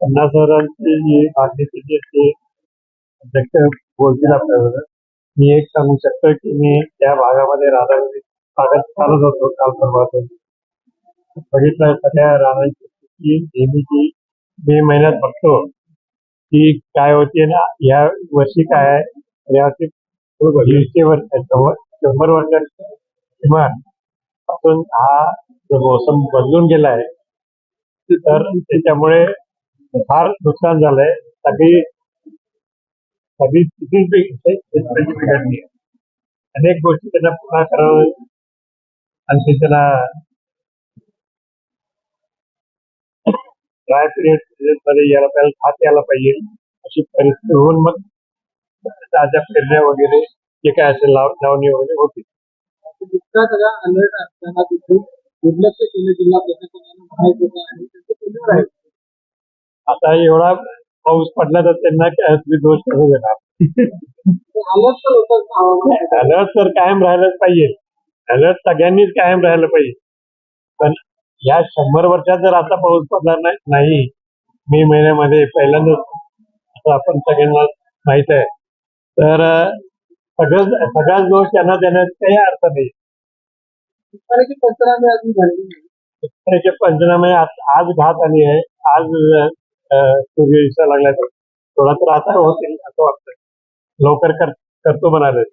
पन्नास हजारांची जी मागणीची जी ते अध्यक्ष बोलतील आपल्याबरोबर मी एक सांगू शकतो की मी त्या भागामध्ये राधानगरी भागात चालत होतो काल परवापासून बघितलं सगळ्या रानाची स्थिती नेहमीची मे महिन्यात बघतो की काय होती ना या वर्षी काय आहे यावर्षी दीडशे वर्ष शंभर वर्ष किमान आपण हा जो मोसम बदलून गेला आहे तर त्याच्यामुळे फार नुकसान झालंय. सगळी सगळी स्थिती बि- शेतकऱ्याची बिघडली अनेक गोष्टी त्यांना पुन्हा करावं आणखी त्यांना ड्राय पिरियडमध्ये यायला पाहिजे हात यायला पाहिजे अशी परिस्थिती होऊन मग ताज्या पेरण्या वगैरे जे काय असेल लावणी वगैरे होती इतका सगळा अलर्ट असताना दुर्लक्ष केलं जिल्हा प्रशासनानं म्हणायचं होतं आणि त्याचं केलं आहे आता एवढा पाऊस पडला तर त्यांना तुम्ही दोष कसं देणार? अलर्ट तर कायम राहिलंच पाहिजे. अलर्ट सगळ्यांनीच कायम राहिलं पाहिजे. पण या शंभर वर्षात जर आता पाऊस पडला नाही मे महिन्यामध्ये पहिल्यांदाच. असं आपण सगळ्यांना माहीत आहे. तर सगळं सगळाच दोष त्यांना देण्यात काही अर्थ नाही. पंचनामे पंचनामे आज घात आली आहे. आज सूर्य दिसायला लागलाय तर थोडा तर आता होतील असं वाटतंय. लवकर कर करतो म्हणाले.